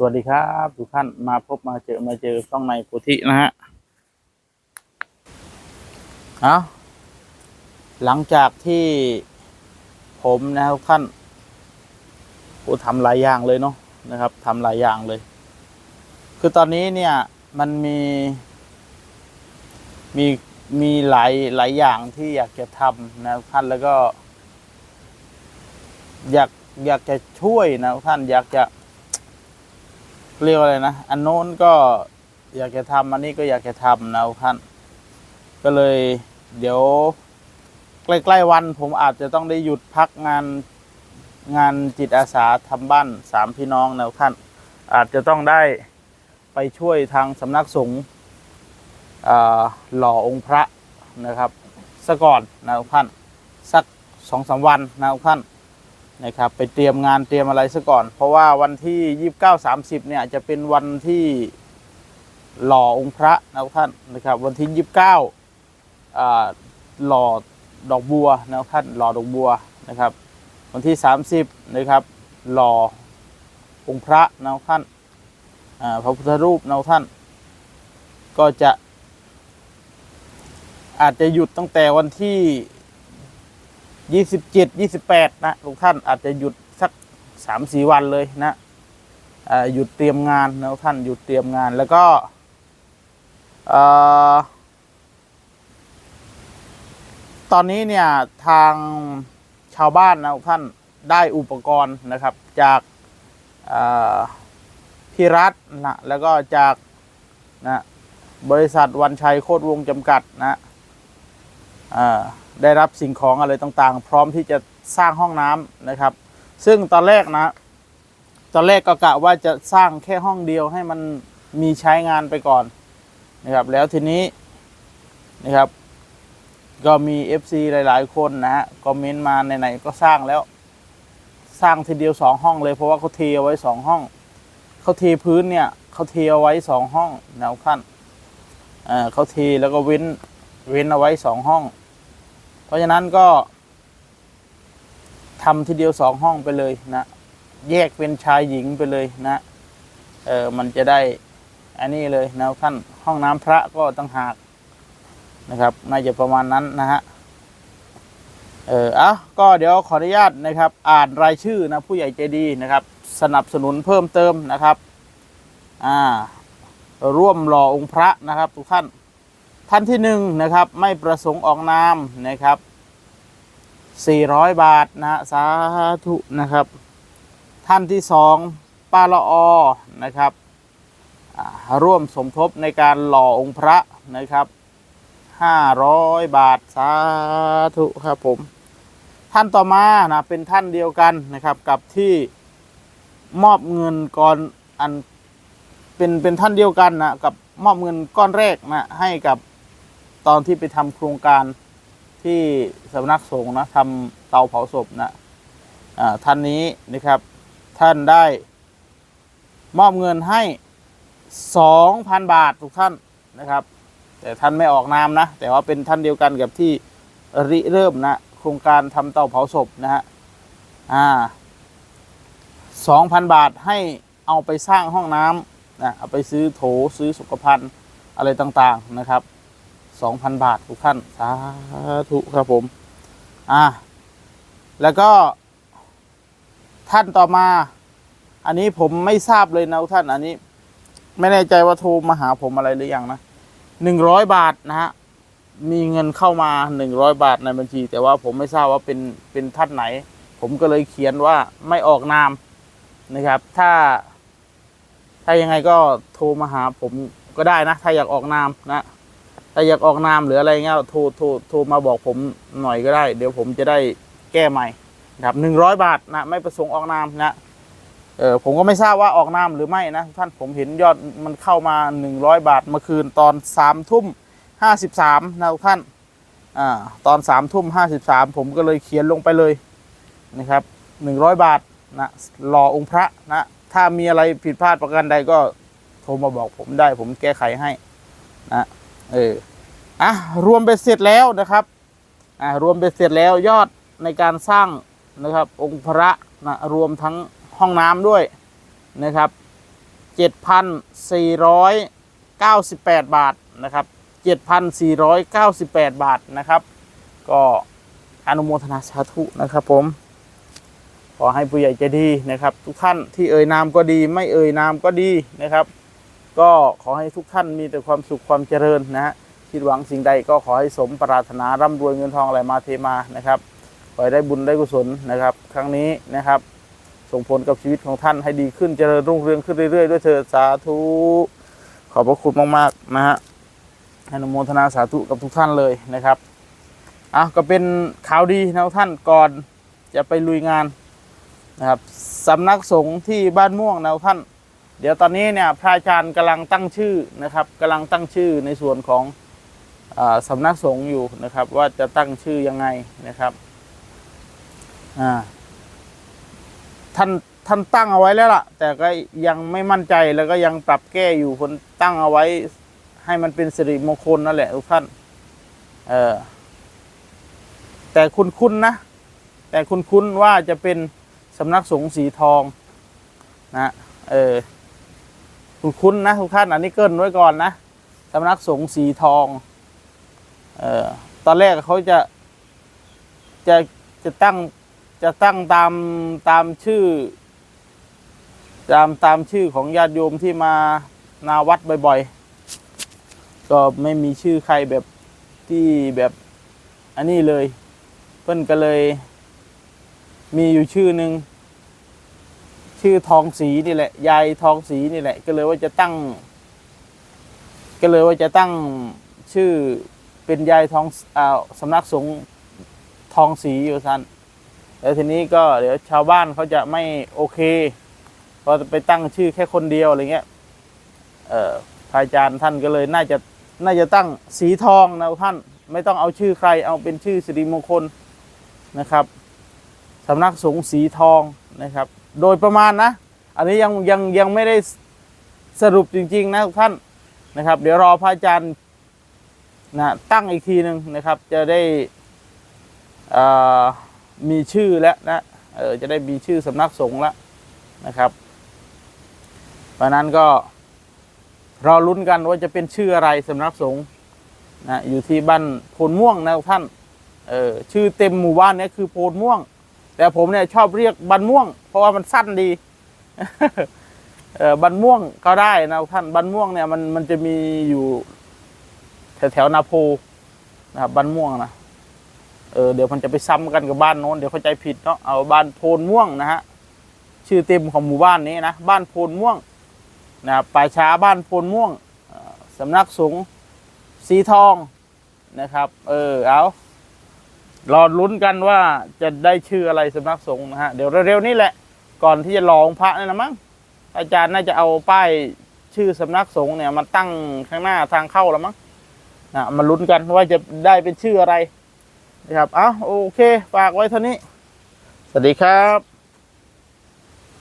สวัสดีครับทุกท่านมาพบมาเจอมาเจอช่องในโพธินะฮะเอาหลังจากที่ผมนะทุกท่านโอ้ทำหลายอย่างเลยเนาะนะครับทำหลายอย่างเลย คือตอนนี้เนี่ยมันมีมีมีหลายหลายอย่างที่อยากจะทำนะทุกท่านแล้วก็ อยากอยากจะช่วยนะทุกท่านอยากจะ เรียกว่าอะไรนะ อันโน้นก็อยากจะทำอันนี้ก็อยากจะทำนะท่าน ก็เลยเดี๋ยว ใกล้ๆวันผมอาจจะต้องได้หยุดพักงานงานจิตอาสาทำบ้านสามพี่น้องนะท่าน อาจจะต้องได้ไปช่วยทางสำนักสงฆ์หล่อองค์พระนะครับซะก่อนนะท่าน สักสองสามวันนะท่าน นะครับไปเตรียมงานเตรียมอะไรซะก่อน เพราะว่าวันที่ยี่สิบเก้าสามสิบเนี่ยจะเป็นวันที่หล่อองค์พระนะท่านนะครับ วันที่ยี่สิบเก้าหล่อดอกบัวนะท่านหล่อดอกบัวนะครับ วันที่สามสิบนะครับหล่อองค์พระนะท่านพระพุทธรูปนะท่าน ก็จะอาจจะหยุดตั้งแต่วันที่ ยี่สิบเจ็ดยี่สิบแปดนะทุกท่านอาจจะหยุดสักสามสี่วันเลยนะหยุดเตรียมงานนะทุกท่านหยุดเตรียมงานแล้วก็ตอนนี้เนี่ยทางชาวบ้านนะทุกท่านได้อุปกรณ์นะครับจากาพี่รัฐนะแล้วก็จากนะบริษัทวันชัยโคตรวงจำกัดนะ ได้รับสิ่งของอะไรต่างๆ พร้อมที่จะสร้างห้องน้ำนะครับ ซึ่งตอนแรกนะ ตอนแรกก็กะว่าจะสร้างแค่ห้องเดียวให้มันมีใช้งานไปก่อนนะครับ แล้วทีนี้นะครับ ก็มี FC หลาย ๆ คนนะฮะคอมเมนต์มาไหนๆก็สร้างแล้ว สร้างทีเดียวสองห้องเลยเพราะว่าเขาเทเอาไว้สองห้องเขาเทพื้นเนี่ยเขาเทเอาไว้สองห้องแนวขั้นอ่อเขาเทแล้วก็เว้น เว้นเอาไว้สองห้อง เพราะฉะนั้นก็ทำทีเดียวสองห้องไปเลยนะแยกเป็นชายหญิงไปเลยนะเออมันจะได้อันนี้เลยนะท่านห้องน้ำพระก็ตั้งหากนะครับ น่าจะประมาณนั้นนะฮะเอออะก็เดี๋ยวขออนุญาตนะครับ อ่านรายชื่อนะผู้ใหญ่ใจดีนะครับ สนับสนุนเพิ่มเติมนะครับ อ่า ร่วมหล่อองค์พระนะครับ ทุกท่าน ท่านที่หนึ่งนะครับไม่ประสงค์ออกนามนะครับ 400 บาทนะฮะสาธุนะครับ ท่านที่สองป้าละออนะครับร่วมสมทบในการหล่อองค์พระนะครับ 500 บาทสาธุครับผม ท่านต่อมานะเป็นท่านเดียวกันนะครับกับที่มอบเงินก่อนอันเป็นเป็นท่านเดียวกันนะกับมอบเงินก้อนแรกนะให้กับ ตอนที่ไปทำโครงการที่สำนักสงฆ์นะทำเตาเผาศพนะท่านนี้นะครับ ท่านได้มอบเงินให้ 2,000 บาททุกท่านนะครับ แต่ท่านไม่ออกนามนะ แต่ว่าเป็นท่านเดียวกันกับที่ริเริ่มนะโครงการทำเตาเผาศพนะฮะอ่าสองพันบาทให้เอาไปสร้างห้องน้ำนะเอาไปซื้อโถซื้อสุขภัณฑ์อะไรต่างๆนะครับ สองพันบาททุกท่าน สาธุครับผม อ่า แล้วก็ ท่านต่อมา อันนี้ผมไม่ทราบเลยนะทุกท่าน อันนี้ ไม่แน่ใจว่าโทรมาหาผมอะไรหรือยังนะหนึ่งร้อยบาทนะฮะ มีเงินเข้ามาหนึ่งร้อยบาทในบัญชี แต่ว่าผมไม่ทราบว่าเป็นเป็นท่านไหน ผมก็เลยเขียนว่าไม่ออกนามนะครับ ถ้า ถ้ายังไงก็โทรมาหาผมก็ได้นะ ถ้าอยากออกนามนะ ถ้าอยากออกนามหรืออะไรเงี้ยโทรโทรโทรมาบอกผมหน่อยก็ได้ เดี๋ยวผมจะได้แก้ใหม่นะครับหนึ่งร้อยบาทนะไม่ประสงค์ออกนามนะเออผมก็ไม่ทราบว่าออกนามหรือไม่นะท่านผมเห็นยอดมันเข้ามา100บาทเมื่อคืนตอนสามทุ่มห้าสิบสามนะท่านอ่าตอนสามทุ่มห้าสิบสามผมก็เลยเขียนลงไปเลยนะครับหนึ่งร้อยบาทนะรอองค์พระนะถ้ามีอะไรผิดพลาดประการใดก็โทรมาบอกผมได้ ผมแก้ไขให้นะ เอออะรวมไปเสร็จแล้วนะครับอ่ารวมไปเสร็จแล้วยอดในการสร้างนะครับ องค์พระนะรวมทั้งห้องน้ำด้วยนะครับ7,498 บาทนะครับ7,498 บาทนะครับ ก็อนุโมทนาสาธุนะครับผม ขอให้ผู้ใหญ่ใจดีนะครับ ทุกท่านที่เอ่ยนามก็ดี ไม่เอ่ยนามก็ดีนะครับ ก็ขอให้ทุกท่านมีแต่ความสุขความเจริญนะฮะคิดหวังสิ่งใดก็ขอให้สมปรารถนาร่ำรวยเงินทองไหลมาเทมานะครับขอให้ได้บุญได้กุศลนะครับ ครั้งนี้นะครับ ส่งผลกับชีวิตของท่านให้ดีขึ้นเจริญรุ่งเรืองขึ้นเรื่อยๆ ด้วยเถิดสาธุขอบพระคุณมากๆนะฮะอนุโมทนาสาธุกับทุกท่านเลยนะครับอะก็เป็นข่าวดีนะท่านก่อนจะไปลุยงานนะครับสำนักสงฆ์ที่บ้านม่วงนะท่าน เดี๋ยวตอนนี้เนี่ยพระอาจารย์กำลังตั้งชื่อนะครับกำลังตั้งชื่อในส่วนของอสำนักสงฆ์อยู่นะครับ ว่าจะตั้งชื่อยังไงนะครับท่านท่านตั้งเอาไว้แล้วล่ะ แต่ก็ยังไม่มั่นใจแล้วก็ยังปรับแก้อยู่คนตั้งเอาไว้ ให้มันเป็นสิริมงคลนั่นแหละทุกท่านเออแต่คุณคุณนะ แต่คุณคุณว่าจะเป็นสำนักสงฆ์สีทองนะ เออ คุณคุ้นนะทุกท่านอันนี้เกินไว้ก่อนนะสำนักสงฆ์สีทอง เอ่อตอนแรกเขาจะจะจะตั้งจะตั้งตามตามชื่อ ตามตามชื่อของญาติโยมที่มานาวัดบ่อยๆ ก็ไม่มีชื่อใครแบบที่แบบอันนี้เลย เพิ่นก็เลย มีอยู่ชื่อหนึ่ง ชื่อทองสีนี่แหละ ยายทองสีนี่แหละ ก็เลยว่าจะตั้ง ก็เลยว่าจะตั้งชื่อเป็นยายทองอ่าสำนักสงฆ์ทองสีอยู่ท่านแล้วทีนี้ก็เดี๋ยวชาวบ้านเขาจะไม่โอเคเพอไปตั้งชื่อแค่คนเดียวอะไรเงี้ยเออพระอาจารย์ท่านก็เลยน่าจะน่าจะตั้งสีทองนะท่าน ไม่ต้องเอาชื่อใครเอาเป็นชื่อสิริมงคลนะครับ สำนักสงฆ์สีทองนะครับ โดยประมาณนะ อันนี้ยังยังยังไม่ได้สรุปจริง ๆ นะทุกท่านนะครับ เดี๋ยวรอพระอาจารย์นะตั้งอีกทีหนึ่งนะครับ จะได้อ่ามีชื่อแล้วนะเออจะได้มีชื่อสำนักสงฆ์แล้วนะครับเพราะนั้นก็รอลุ้นกันว่าจะเป็นชื่ออะไรสำนักสงฆ์นะอยู่ที่บ้านโพนม่วงนะท่านเออชื่อเต็มหมู่บ้านนี้คือโพนม่วง แต่ผมเนี่ยชอบเรียกบันม่วง เพราะว่ามันสั้นดีเออบันม่วงก็ได้นะท่านบันม่วงเนี่ยมันมันจะมีอยู่แถวแถวนาโพนะครับบันม่วงนะเออเดี๋ยวมันจะไปซ้ำกันกับบ้านโน้นเดี๋ยวเข้าใจผิดเนาะเอาบ้านโพนม่วงนะฮะชื่อเต็มของหมู่บ้านนี้นะบ้านโพนม่วงนะครับป่าช้าบ้านโพนม่วงเอ่อสำนักสงฆ์สีทองนะครับ เออเอา รอลุ้นกันว่าจะได้ชื่ออะไรสำนักสงฆ์นะฮะ เดี๋ยวเร็วๆนี่แหละ ก่อนที่จะลองพระนี่นะมั้ง อาจารย์น่าจะเอาป้ายชื่อสำนักสงฆ์เนี่ยมาตั้งข้างหน้าทางเข้าแล้วมั้งนะมาลุ้นกันว่าจะได้เป็นชื่ออะไรนะครับ เอาโอเค ฝากไว้เท่านี้ สวัสดีครับ